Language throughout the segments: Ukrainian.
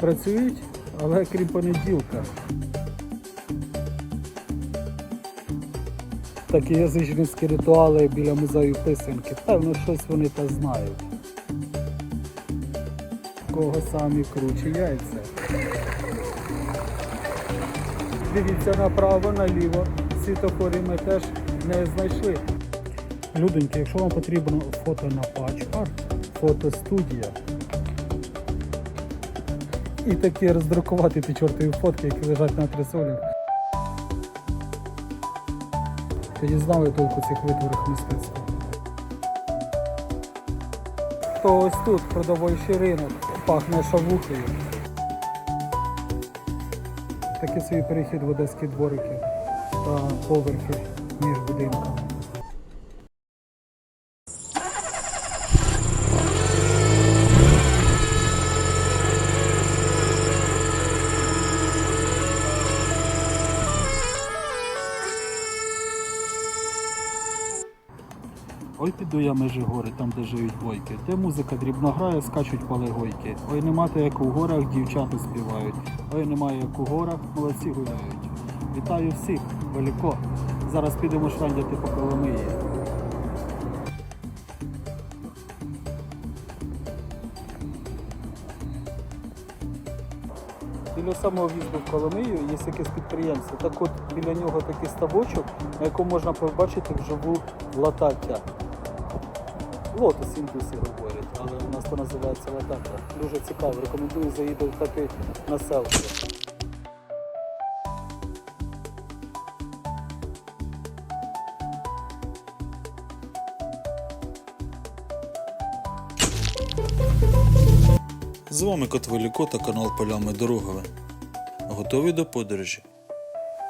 працюють, але крім понеділка. Такі язичницькі ритуали біля музею писанки. Певно, щось вони та знають. Кого самі кручі яйця. Дивіться направо, наліво. Світофори ми теж не знайшли. Людоньки, якщо вам потрібно фото на пачкар, фотостудія. І такі роздрукувати ті чортові фотки, які лежать на трисолях. Тоді знали толку цих витворах мистецтва. То ось тут продовольчий ринок пахне шавухою. Такий свій перехід в одеські дворики та поверхи між будинками. Піду я межі гори, там де живуть бойки. Де музика дрібно грає, скачуть палегойки. Ой, нема то як у горах, дівчата співають. Ой, немає як у горах, молодці гуляють. Вітаю всіх, велико. Зараз підемо швендяти по Коломиї. Біля самого в'їзду в Коломию є якесь підприємство. Так от біля нього такий ставочок, на якому можна побачити вживу латаття. Лотос індуси говорять, але у нас то називається латаття. Дуже цікаво, рекомендую заїдати на селфі. З вами Кот Велико та канал Полями Дорогами. Готові до подорожі?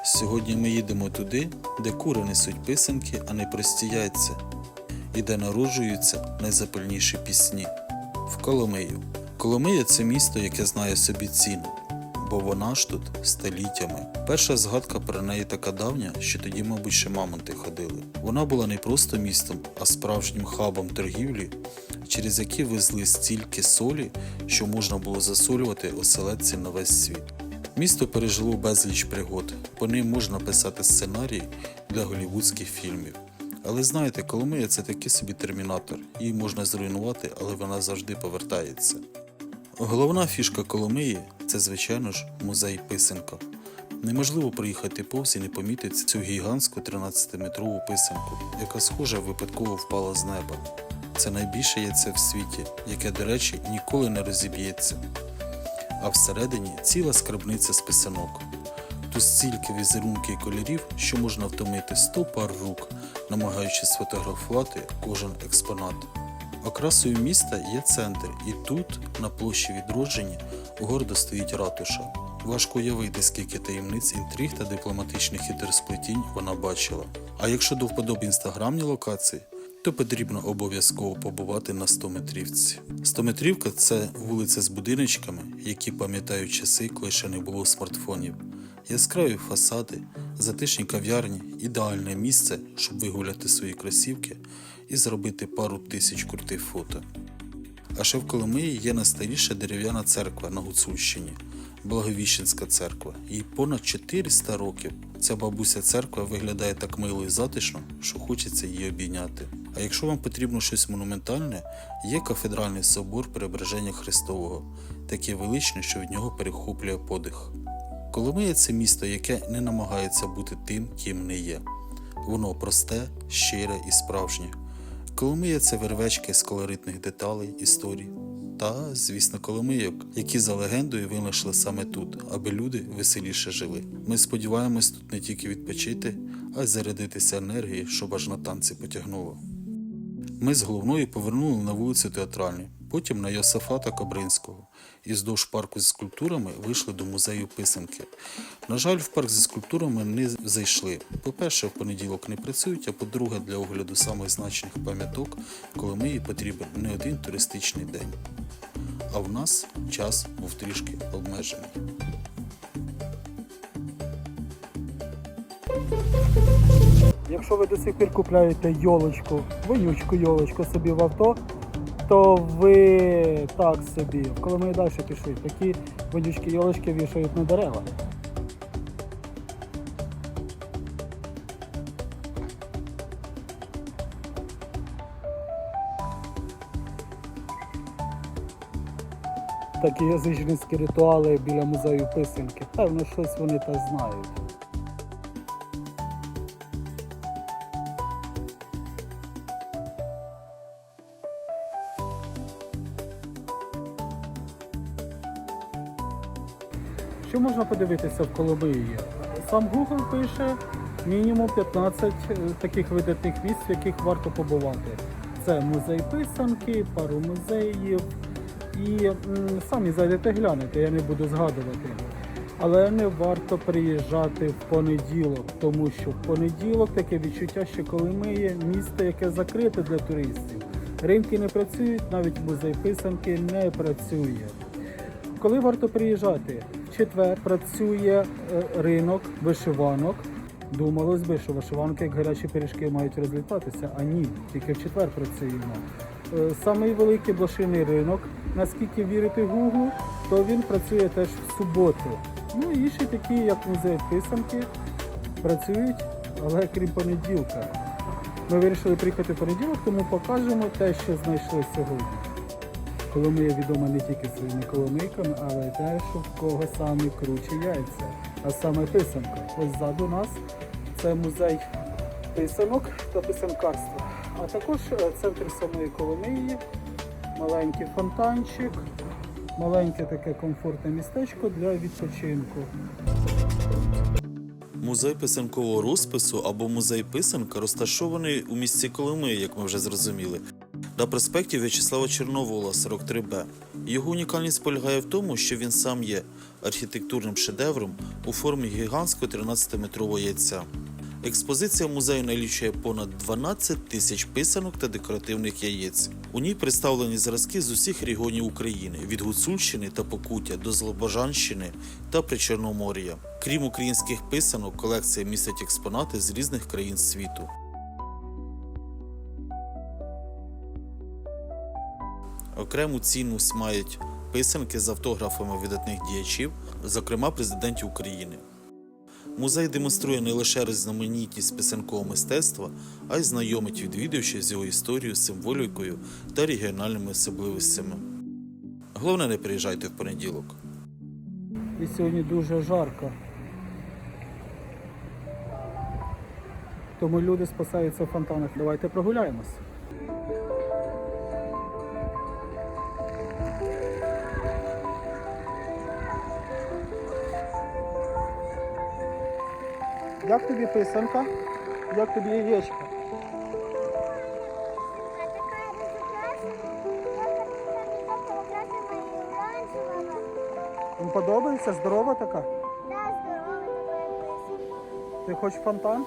Сьогодні ми їдемо туди, де кури несуть писанки, а не прості яйця, і де народжуються найзапальніші пісні. В Коломию. Коломия це місто, яке знає собі ціну, бо вона ж тут століттями. Перша згадка про неї така давня, що тоді, мабуть, ще мамонти ходили. Вона була не просто містом, а справжнім хабом торгівлі, через які везли стільки солі, що можна було засолювати оселедці на весь світ. Місто пережило безліч пригод, по ним можна писати сценарії для голівудських фільмів. Але знаєте, Коломия це такий собі термінатор, її можна зруйнувати, але вона завжди повертається. Головна фішка Коломиї це, звичайно ж, музей писанка. Неможливо проїхати повз і не помітити цю гігантську 13-метрову писанку, яка схоже випадково впала з неба. Це найбільше яйце в світі, яке, до речі, ніколи не розіб'ється. А всередині ціла скарбниця з писанок. Тут стільки візерунків і кольорів, що можна втомити 100 пар рук, намагаючись сфотографувати кожен експонат. Окрасою міста є центр, і тут, на площі відродження, гордо стоїть ратуша. Важко уявити, скільки таємниць, інтриг та дипломатичних хитросплетінь вона бачила. А якщо до вподоби інстаграмні локації, то потрібно обов'язково побувати на 100-метрівці. 100-метрівка – це вулиця з будиночками, які пам'ятають часи, коли ще не було смартфонів. Яскраві фасади, затишні кав'ярні ідеальне місце, щоб вигуляти свої кросівки і зробити пару тисяч крутих фото. А ще в Коломиї є найстаріша дерев'яна церква на Гуцульщині Благовіщенська церква. Їй понад 400 років. Ця бабуся церква виглядає так мило і затишно, що хочеться її обійняти. А якщо вам потрібно щось монументальне, є кафедральний собор Преображення Христового, таке величне, що від нього перехоплює подих. Коломия це місто, яке не намагається бути тим, ким не є. Воно просте, щире і справжнє. Коломия це вервечки з колоритних деталей, історій. Та, звісно, коломийок, які за легендою винайшли саме тут, аби люди веселіше жили. Ми сподіваємось тут не тільки відпочити, а й зарядитися енергією, щоб аж на танці потягнуло. Ми з головної повернули на вулицю Театральну, потім на Йосифата Кобринського і вздовж парку зі скульптурами вийшли до музею писанки. На жаль, в парк зі скульптурами не зайшли. По-перше, в понеділок не працюють, а по-друге, для огляду самих значних пам'яток Коломиї потрібен не один туристичний день. А в нас час був трішки обмежений. Якщо ви до сих пір купляєте йолочку, вонючку йолочку собі в авто, то ви так собі. Коли ми далі пішли, такі водючки йолочки вішають на дерева. Такі язичницькі ритуали біля музею писанки. Певно, щось вони та знають. Що можна подивитися в Коломиї? Сам Google пише мінімум 15 е, таких видатних місць, в яких варто побувати. Це музей писанки, пару музеїв. І самі зайдете глянете, я не буду згадувати. Але не варто приїжджати в понеділок, тому що в понеділок таке відчуття, що Коломиє місто, яке закрите для туристів. Ринки не працюють, навіть музей писанки не працює. Коли варто приїжджати? Четвер працює е, ринок вишиванок. Думалось би, що вишиванки, як гарячі пиріжки, мають розлітатися, а ні, тільки в четвер працюємо. Е, Самий великий блошиний ринок, наскільки вірити Гугу, то він працює теж в суботу. Ну і ще такі, як музей писанки, працюють, але крім понеділка. Ми вирішили приїхати в понеділок, тому покажемо те, що знайшли сьогодні. Коломия відома не тільки своїми коломийками, але й те, що в кого самі кручі яйця, а саме писанка. Ось ззаду нас це музей писанок та писанкарства. А також е, центр самої Коломиї, маленький фонтанчик, маленьке таке комфортне містечко для відпочинку. Музей писанкового розпису або музей писанка розташований у місті Коломиї, як ми вже зрозуміли, на проспекті В'ячеслава Чорновола, 43Б. Його унікальність полягає в тому, що він сам є архітектурним шедевром у формі гігантського 13-метрового яйця. Експозиція музею налічує понад 12 тисяч писанок та декоративних яєць. У ній представлені зразки з усіх регіонів України від Гуцульщини та Покуття до Злобожанщини та Причорномор'я. Крім українських писанок, колекція містить експонати з різних країн світу. Окрему цінність мають писанки з автографами видатних діячів, зокрема президентів України. Музей демонструє не лише різноманітність писанкового мистецтва, а й знайомить відвідувачів з його історією, символікою та регіональними особливостями. Головне, не приїжджайте в понеділок. І сьогодні дуже жарко. Тому люди спасаються в фонтанах. Давайте прогуляємось. Як тобі писанка? Як тобі яєчко? Вам подобається? Здорова така? Ти хочеш фонтан?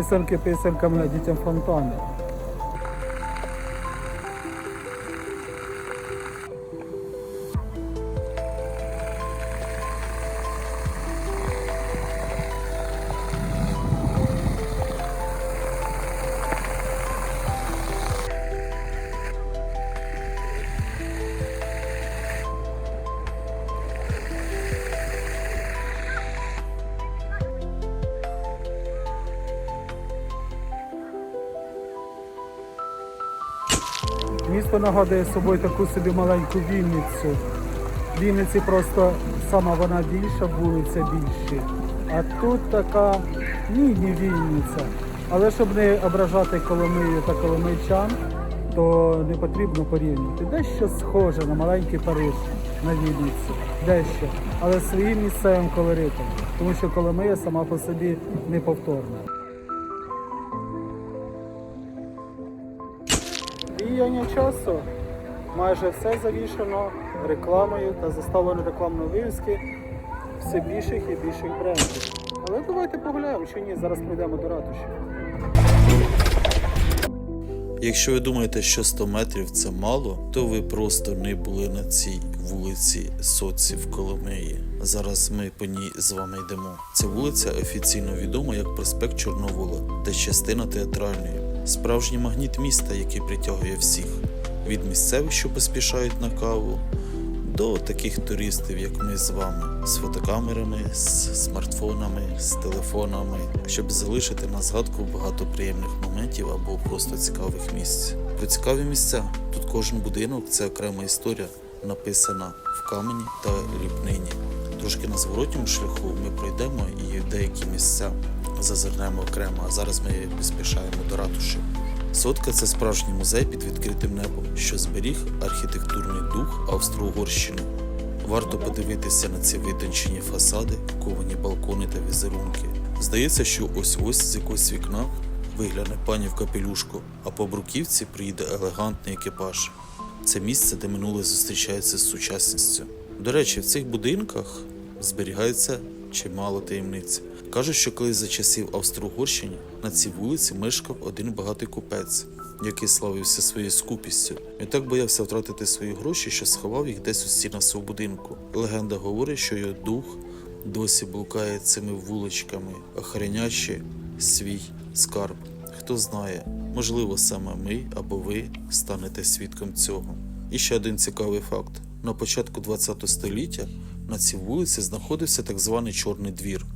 Писанки писанками, а дітям фонтани. Місто нагадує собою таку собі маленьку Вінницю. В Вінниці просто сама вона більша, вулиця більші. А тут така міні-Вінниця. Але щоб не ображати Коломию та коломийчан, то не потрібно порівнювати. Дещо схоже на маленький Париж на Вінниці. Дещо. Але своїм місцевим колоритом. Тому що Коломия сама по собі неповторна. Часу майже все завішано рекламою та заставлено рекламної вивіски все більших і більших брендів. Але давайте погуляємо чи ні, зараз прийдемо до ратуші. Якщо ви думаєте, що 100 метрів це мало, то ви просто не були на цій вулиці Соці в Коломиї. Зараз ми по ній з вами йдемо. Ця вулиця офіційно відома як проспект Чорновола та частина театральної. Справжній магніт міста, який притягує всіх. Від місцевих, що поспішають на каву, до таких туристів, як ми з вами, з фотокамерами, з смартфонами, з телефонами, щоб залишити на згадку багато приємних моментів або просто цікавих місць. Про цікаві місця? Тут кожен будинок це окрема історія, написана в камені та ліпнині. Трошки на зворотньому шляху ми пройдемо і деякі місця зазирнемо окремо. А зараз ми поспішаємо до ратуші. Сотка це справжній музей під відкритим небом, що зберіг архітектурний дух Австро-Угорщини. Варто подивитися на ці витончені фасади, ковані балкони та візерунки. Здається, що ось ось з якогось вікна вигляне пані в капелюшку, а по бруківці приїде елегантний екіпаж. Це місце, де минуле зустрічається з сучасністю. До речі, в цих будинках зберігається чимало таємниць. Кажуть, що колись за часів Австро-Угорщини на цій вулиці мешкав один багатий купець, який славився своєю скупістю. Він так боявся втратити свої гроші, що сховав їх десь у стінах свого будинку. Легенда говорить, що його дух досі блукає цими вуличками, охоронячи свій скарб. Хто знає, можливо, саме ми або ви станете свідком цього. І ще один цікавий факт: на початку ХХ століття на цій вулиці знаходився так званий Чорний двір.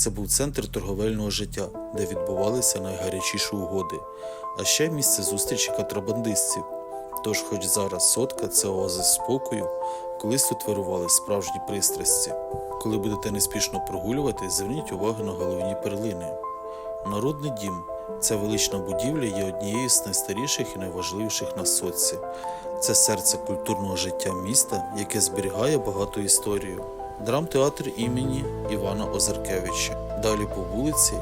Це був центр торговельного життя, де відбувалися найгарячіші угоди, а ще місце зустрічі контрабандистів. Тож, хоч зараз сотка це оазис спокою, колись тут вирували справжні пристрасті. Коли будете неспішно прогулювати, зверніть увагу на головні перлини. Народний дім ця велична будівля є однією з найстаріших і найважливіших на соці. Це серце культурного життя міста, яке зберігає багату історію. Драмтеатр імені Івана Озаркевича. Далі по вулиці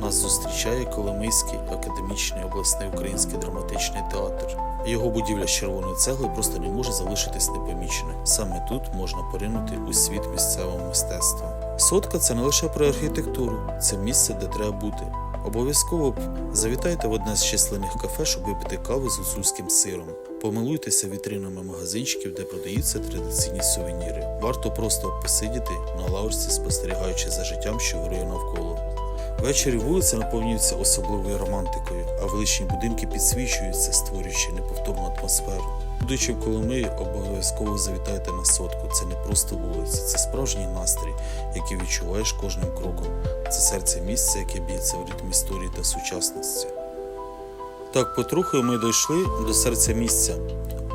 нас зустрічає Коломийський академічний обласний український драматичний театр. Його будівля з червоної цегли просто не може залишитись непоміченою. Саме тут можна поринути у світ місцевого мистецтва. Сотка це не лише про архітектуру, це місце, де треба бути. Обов'язково завітайте в одне з численних кафе, щоб випити каву з гуцульським сиром. Помилуйтеся вітринами магазинчиків, де продаються традиційні сувеніри. Варто просто посидіти на лавочці, спостерігаючи за життям, що вирує навколо. Ввечері вулиця наповнюється особливою романтикою, а величні будинки підсвічуються, створюючи неповторну атмосферу. Будучи в Коломиї, обов'язково завітайте на сотку. Це не просто вулиця, це справжній настрій, який відчуваєш кожним кроком. Це серце місця, яке б'ється в ритм історії та сучасності. Так, потрохи ми дійшли до серця місця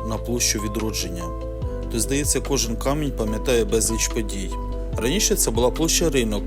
на площу відродження. Тут, здається, кожен камінь пам'ятає безліч подій. Раніше це була площа ринок,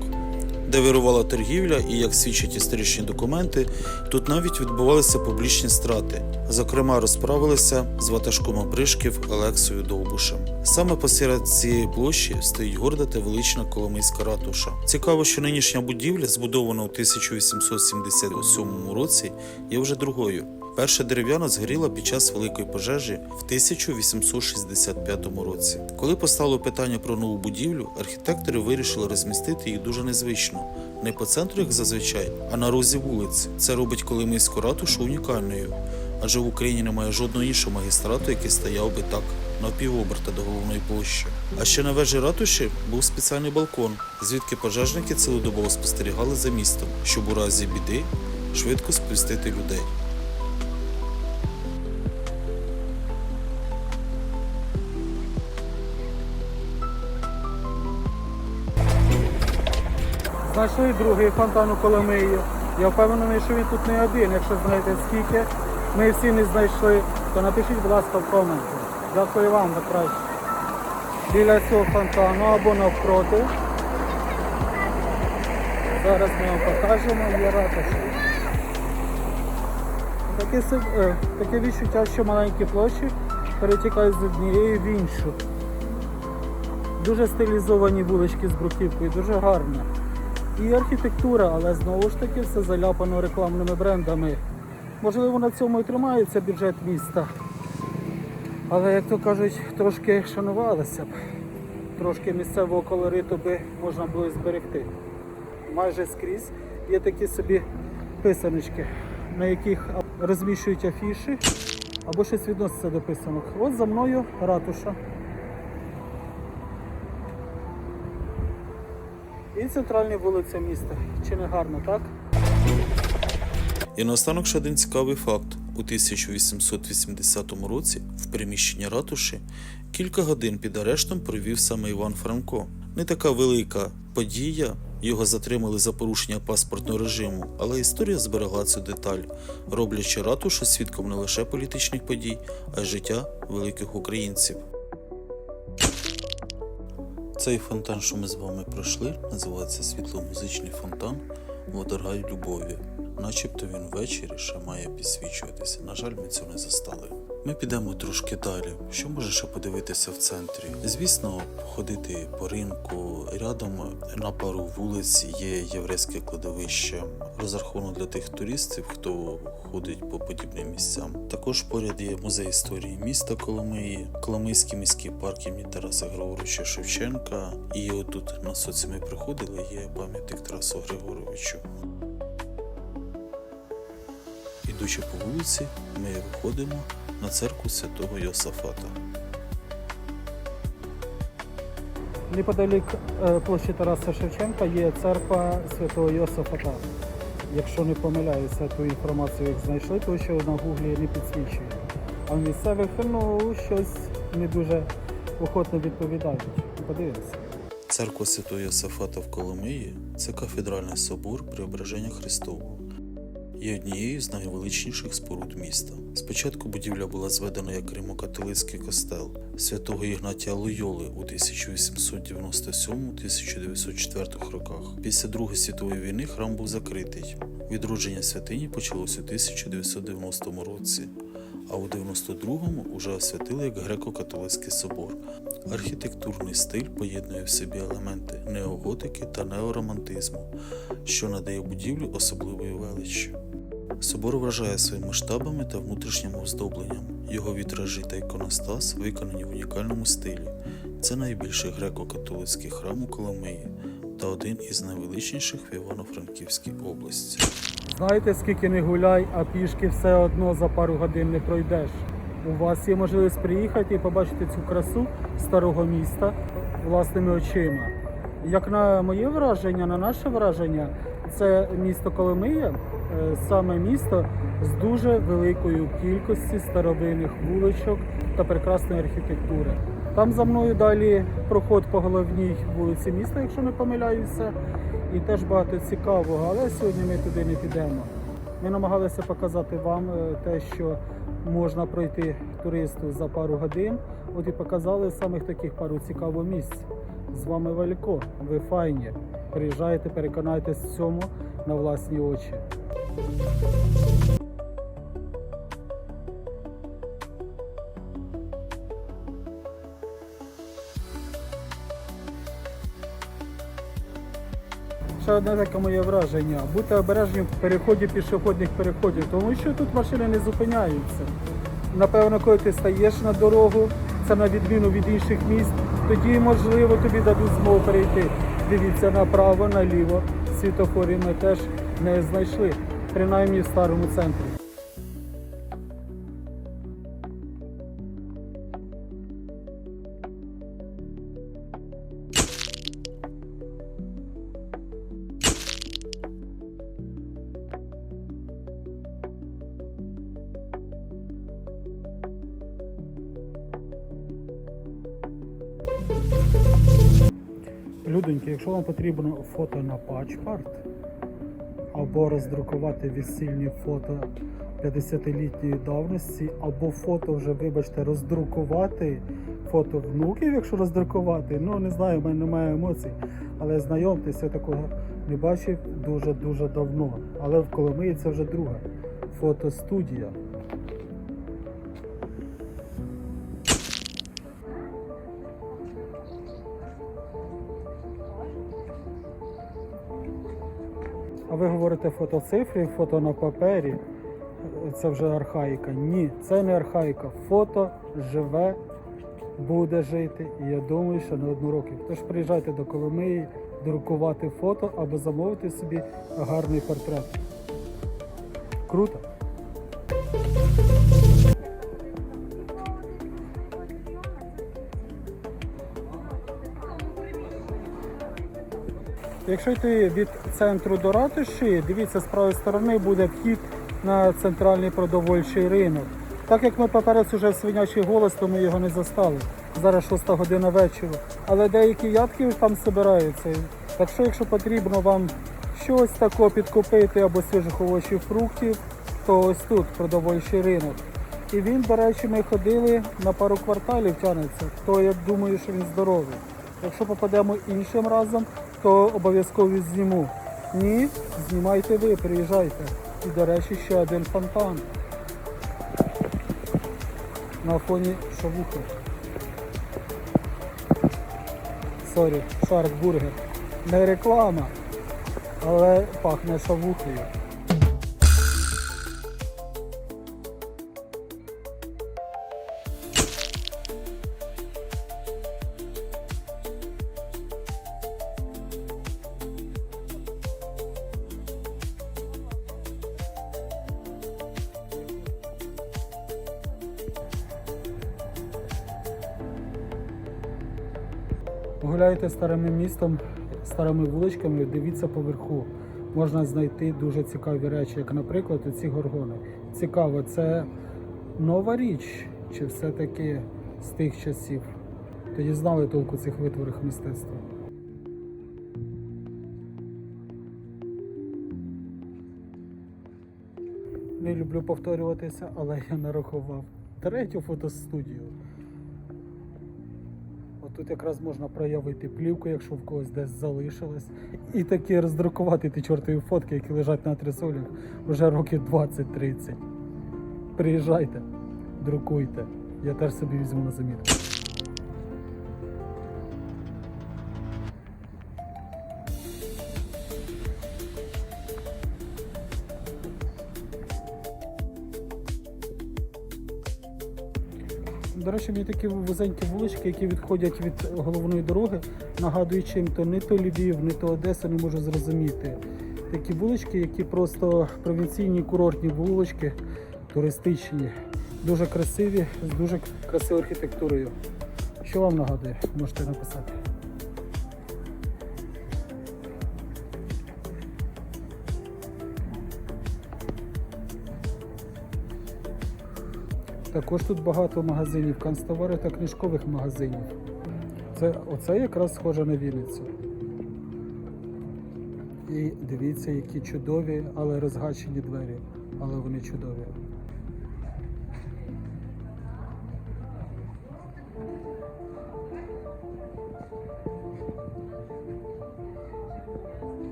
де вирувала торгівля, і, як свідчать історичні документи, тут навіть відбувалися публічні страти. Зокрема, розправилися з ватажком опришків Олексою Довбушем. Саме посеред цієї площі стоїть горда та велична Коломийська ратуша. Цікаво, що нинішня будівля, збудована у 1877 році, є вже другою. Перша дерев'яна згоріла під час великої пожежі в 1865 році. Коли постало питання про нову будівлю, архітектори вирішили розмістити їх дуже незвично. Не по центру, як зазвичай, а на розі вулиць. Це робить Коломийську ратушу унікальною, адже в Україні немає жодного іншого магістрату, який стояв би так на півоберта до головної площі. А ще на вежі ратуші був спеціальний балкон, звідки пожежники цілодобово спостерігали за містом, щоб у разі біди швидко сповістити людей. Знайшли другий фонтан у Коломиї. Я впевнений, що він тут не один. Якщо знаєте скільки ми всі не знайшли, то напишіть, будь ласка, в коменти. Дякую вам за краще. Біля цього фонтану або навпроти. Зараз ми вам покажемо є ратуша. Таке, е, таке відчуття, що маленькі площі перетікають з однієї в іншу. Дуже стилізовані вулички з бруківкою, дуже гарно. І архітектура, але знову ж таки все заляпано рекламними брендами. Можливо, на цьому і тримається бюджет міста. Але, як то кажуть, трошки шанувалося б. Трошки місцевого колориту би можна було зберегти. Майже скрізь є такі собі писаночки. на яких розміщують афіші, або щось відноситься до писанок. От за мною ратуша. І центральна вулиця міста. Чи не гарно, так? І наостанок ще один цікавий факт. У 1880 році в приміщенні ратуші кілька годин під арештом провів саме Іван Франко. Не така велика подія, його затримали за порушення паспортного режиму, але історія зберегла цю деталь, роблячи ратушу свідком не лише політичних подій, а й життя великих українців. Цей фонтан, що ми з вами пройшли, називається світломузичний фонтан Водоргай любові. Начебто він ввечері ще має підсвічуватися. На жаль, ми цього не застали. Ми підемо трошки далі. Що може ще подивитися в центрі? Звісно, ходити по ринку. Рядом на пару вулиць є єврейське кладовище. Розраховано для тих туристів, хто ходить по подібним місцям. Також поряд є музей історії міста Коломиї, Коломийський міський парк імені Тараса Григоровича Шевченка. І отут на соці ми приходили, є пам'ятник Тарасу Григоровичу. Ідучи по вулиці, ми виходимо на церкву святого Йосафата. Неподалік е, площі Тараса Шевченка є церква святого Йосифата. Якщо не помиляюся, ту інформацію як знайшли, то що на гуглі не підсвічує. А в місцевих ну, щось не дуже охотно відповідають. Подивимося. Церква Святого Йосафата в Коломиї це кафедральний собор Преображення Христового. Є однією з найвеличніших споруд міста. Спочатку будівля була зведена як римокатолицький костел святого Ігнатія Лойоли у 1897-1904 роках. Після Другої світової війни храм був закритий. Відродження святині почалося у 1990 році, а у 92-му уже освятили як греко-католицький собор. Архітектурний стиль поєднує в собі елементи неоготики та неоромантизму, що надає будівлі особливої величі. Собор вражає своїми масштабами та внутрішнім оздобленням. Його вітражі та іконостас виконані в унікальному стилі. Це найбільший греко-католицький храм у Коломиї та один із найвеличніших в Івано-Франківській області. Знаєте, скільки не гуляй, а пішки все одно за пару годин не пройдеш. У вас є можливість приїхати і побачити цю красу старого міста власними очима. Як на моє враження, на наше враження, це місто Коломия, е, саме місто з дуже великою кількістю старовинних вуличок та прекрасної архітектури. Там за мною далі проход по головній вулиці міста, якщо не помиляюся, і теж багато цікавого, але сьогодні ми туди не підемо. Ми намагалися показати вам е, те, що можна пройти туристу за пару годин. От і показали самих таких пару цікавих місць. З вами Валько, ви файні. Приїжджайте, переконайтесь в цьому на власні очі. Ще одне таке моє враження. Будьте обережні в переході пішохідних переходів, тому що тут машини не зупиняються. Напевно, коли ти стаєш на дорогу, це на відміну від інших міст, тоді можливо тобі дадуть змогу перейти. Дивіться направо, наліво. Світофорів ми теж не знайшли, принаймні в старому центрі. Якщо вам потрібно фото на пачпорт або роздрукувати весільні фото 50-літньої давності, або фото вже, вибачте, роздрукувати фото внуків, якщо роздрукувати, ну не знаю, в мене немає емоцій. Але знайомтеся, такого не бачив дуже-дуже давно. Але в Коломиї це вже друга фотостудія. А ви говорите фотоцифри, фото на папері. Це вже архаїка. Ні, це не архаїка. Фото живе, буде жити. І я думаю, що на одну років. Тож приїжджайте до Коломиї, друкувати фото або замовити собі гарний портрет. Круто. Якщо йти від центру до ратуші, дивіться, з правої сторони буде вхід на центральний продовольчий ринок. Так як ми поперед уже в свинячий голос, то ми його не застали. Зараз 6 година вечора. Але деякі ядки там збираються. Так що, якщо потрібно вам щось такого підкупити або свіжих овочів, фруктів, то ось тут продовольчий ринок. І він, до речі, ми ходили на пару кварталів тягнеться, то я думаю, що він здоровий. Якщо попадемо іншим разом, то обов'язково зніму. Ні, знімайте ви, приїжджайте. І, до речі, ще один фонтан. На фоні шавухи. Сорі, шаркбургер. Не реклама, але пахне шавухою. Гуляєте старим містом, старими вуличками, дивіться поверху. Можна знайти дуже цікаві речі, як, наприклад, ці горгони. Цікаво, це нова річ, чи все-таки з тих часів? Тоді знали толку цих витворах мистецтва. Не люблю повторюватися, але я нарахував третю фотостудію. Отут якраз можна проявити плівку, якщо в когось десь залишилось. І такі роздрукувати ті чортові фотки, які лежать на трисолях вже років 20-30. Приїжджайте, друкуйте. Я теж собі візьму на замітку. До мені такі вузенькі вулички, які відходять від головної дороги, нагадуючи їм то не то Львів, не то Одеса, не можу зрозуміти. Такі вулички, які просто провінційні курортні вулички, туристичні, дуже красиві, з дуже красивою архітектурою. Що вам нагадує, можете написати. Також тут багато магазинів, канцтовари та книжкових магазинів. Це, оце якраз схоже на Вінницю. І дивіться, які чудові, але розгачені двері. Але вони чудові.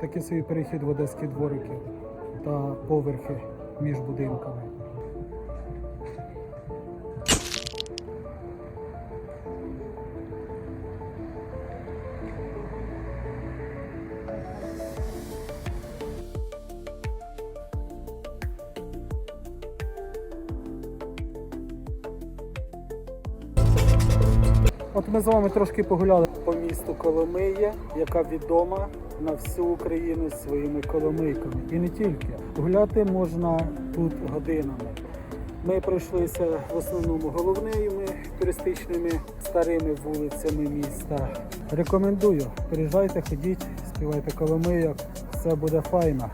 Такий собі перехід в одеські дворики та поверхи між будинками. Ми з вами трошки погуляли по місту Коломиє, яка відома на всю Україну своїми коломийками. І не тільки. Гуляти можна тут годинами. Ми пройшлися в основному головними туристичними старими вулицями міста. Рекомендую, приїжджайте, ходіть, співайте Коломийок, все буде файно.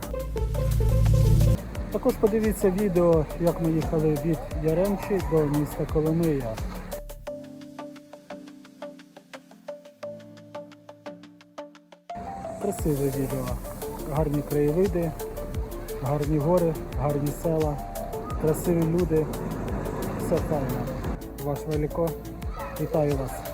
Також подивіться відео, як ми їхали від Яремчі до міста Коломия. Красиве відео. Гарні краєвиди, гарні гори, гарні села, красиві люди. Все файно. Ваш Велико. Вітаю вас.